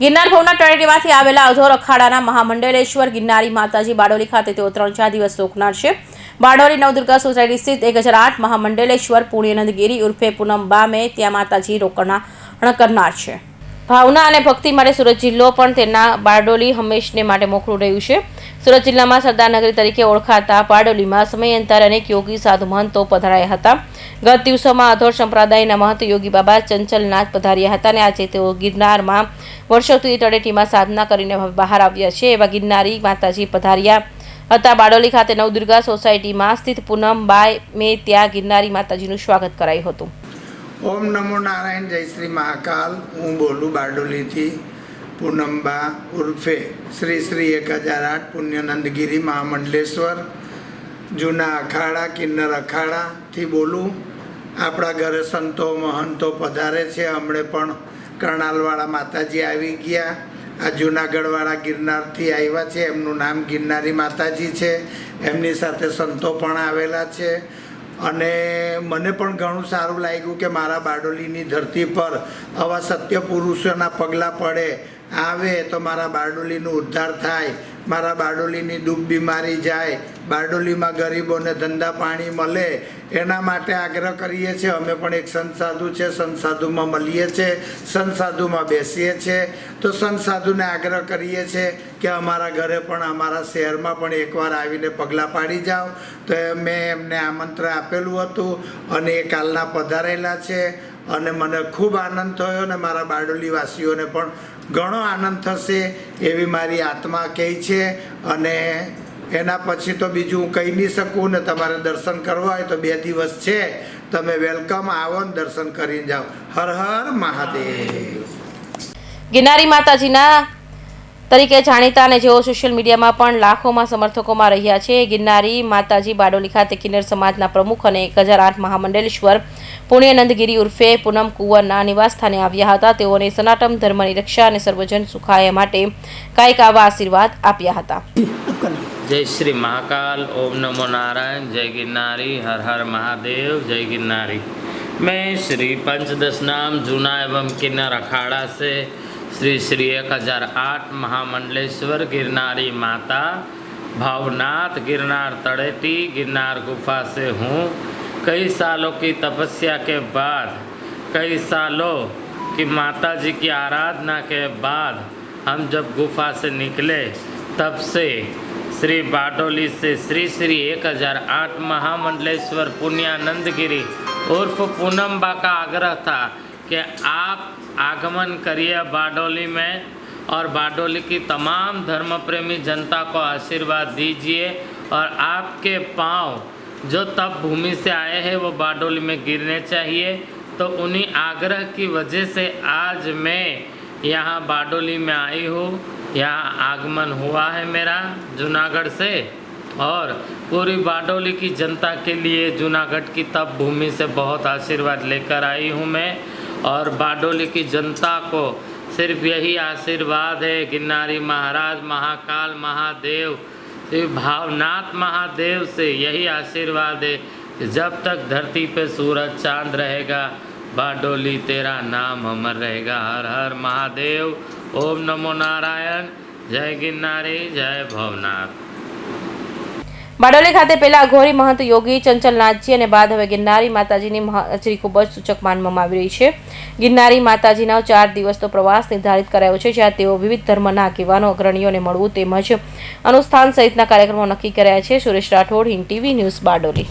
ગિરનાર ભવના તળેટીમાંથી આવેલા અધોર અખાડાના મહામંડલેશ્વર ગિરનારી માતાજી બારડોલી ખાતે તેઓ ત્રણ ચાર દિવસ રોકનાર છે બારડોલી નવદુર્ગા સોસાયટી સ્થિત એક હજાર આઠ મહામંડલેશ્વર પુણ્યનંદગીરી ઉર્ફે પૂનમ બામે ત્યાં માતાજી રોકાણ કરનાર છે ભાવના અને ભક્તિ માટે સુરત જિલ્લો પણ તેના બારડોલી હંમેશને માટે મોખળું રહ્યું છે. સુરત જિલ્લામાં સરદારનગરી તરીકે ઓળખાતા પારડોલીમાં સમયાંતરે અનેક યોગી સાધુ મહંતો પધરાયા હતા. ગત દિવસોમાં અધોર સંપ્રદાયના મહંત યોગી બાબા ચંચલનાથ પધાર્યા હતા અને આજે તેઓ ગિરનારમાં વર્ષોથી તળેટીમાં સાધના કરીને બહાર આવ્યા છે. એવા ગિરનારી માતાજી પધાર્યા હતા. બારડોલી ખાતે નવદુર્ગા સોસાયટીમાં સ્થિત પૂનમ બાય મેં ત્યાં ગિરનારી માતાજીનું સ્વાગત કરાયું હતું. ઓમ નમો નારાયણ, જય શ્રી મહાકાલ. હું બોલું બારડોલીથી. પૂનમબા ઉર્ફે શ્રી શ્રી એક હજાર આઠ પુણ્યનંદગીરી મહામંડલેશ્વર, જૂના અખાડા, કિન્નર અખાડાથી બોલું. આપણા ઘરે સંતો મહંતો પધારે છે. હમણે પણ કરણાલવાળા માતાજી આવી ગયા. આ જૂનાગઢવાળા ગિરનારથી આવ્યા છે. એમનું નામ ગિરનારી માતાજી છે. એમની સાથે સંતો પણ આવેલા છે. અને મને પણ ઘણું સારું લાગ્યું કે મારા બારડોલીની ધરતી પર આવા સત્ય પુરુષોના પગલાં પડે આવે તો મારા બારડોલીનું ઉદ્ધાર થાય, મારા બારડોલીની દુઃખ બીમારી જાય, બારડોલીમાં ગરીબોને ધંધા પાણી મળે, એના માટે આગ્રહ કરીએ છીએ. અમે પણ એક સંત સાધુ છે સંત સાધુમાં મળીએ છીએ સંત સાધુમાં બેસીએ છીએ. તો સંત સાધુને આગ્રહ કરીએ છીએ કે અમારા ઘરે પણ અમારા શહેરમાં પણ એકવાર આવીને પગલાં પાડી જાઓ. તો મેં એમને આમંત્રણ આપેલું હતું અને એ કાલના પધારેલા છે અને મને ખૂબ આનંદ થયો અને મારા બારડોલીવાસીઓને પણ ઘણો આનંદ થશે એવી મારી આત્મા કહે છે અને એના પછી તો બીજું હું કહી નહીં શકું ને તમારે દર્શન કરવા હોય તો બે દિવસ છે. તમે વેલકમ આવો ને દર્શન કરીને જાઓ. હર હર મહાદેવ. ગિરનારી માતાજીના તરીકે જાણીતા અને જેઓ સોશિયલ મીડિયામાં પણ લાખોમાં સમર્થકોમાં રહ્યા છે, ગિરનારી માતાજી બારડોલી ખાતે કિન્નર સમાજના પ્રમુખ અને એક હજાર આઠ મહામંડલેશ્વર પુણ્યનંદગીરી ઉર્ફે પૂનમ કુંવરના નિવાસસ્થાને આવ્યા હતા. તેઓને સનાતન ધર્મની રક્ષા અને સર્વજન સુખાય માટે કાંઈક આવા આશીર્વાદ આપ્યા હતા. જય શ્રી મહાકાલ, ઓમ નમો નારાયણ, જય ગિરનારી, હર હર મહાદેવ, જય ગિરનારી. મેં શ્રી પંચદશ નામ જૂના એવમ કિન્નર અખાડા સે श्री श्री एक हज़ार आठ महामंडलेश्वर, गिरनारी माता, भावनाथ, गिरनार तड़ेटी, गिरनार गुफा से हूँ। कई सालों की तपस्या के बाद, कई सालों की माता जी की आराधना के बाद हम जब गुफा से निकले, तब से श्री बाडोली से श्री श्री एक हज़ार आठ महामंडलेश्वर पुण्यानंद गिरी उर्फ़ पूनम बा का आग्रह था कि आप आगमन करिए बाडोली में और बाडोली की तमाम धर्म प्रेमी जनता को आशीर्वाद दीजिए और आपके पाँव जो तप भूमि से आए हैं, वो बाडोली में गिरने चाहिए। तो उन्हीं आग्रह की वजह से आज मैं यहाँ बाडोली में आई हूँ। यहाँ आगमन हुआ है मेरा जूनागढ़ से और पूरी बाडोली की जनता के लिए जूनागढ़ की तप भूमि से बहुत आशीर्वाद लेकर आई हूँ मैं। और बाडोली की जनता को सिर्फ़ यही आशीर्वाद है गिरनारी महाराज, महाकाल, महादेव श्री भावनाथ महादेव से यही आशीर्वाद है कि जब तक धरती पे सूरज, चाँद रहेगा, बाडोली तेरा नाम अमर रहेगा। हर हर महादेव, ओम नमो नारायण। जय गिरनारी, जय भवनाथ। બારડોલી ખાતે પહેલા અઘોરી મહંત યોગી ચંચલનાથજી અને બાદ હવે ગિરનારી માતાજીની હાજરી ખૂબ જ સૂચક માનવામાં આવી રહી છે. ગિરનારી માતાજીનો ચાર દિવસનો પ્રવાસ નિર્ધારિત કરાયો છે, જ્યાં તેઓ વિવિધ ધર્મના આગેવાનો, અગ્રણીઓને મળવું તેમજ અનુષ્ઠાન સહિતના કાર્યક્રમો નક્કી કર્યા છે. Suresh Rathod, Hind TV news Bardoli.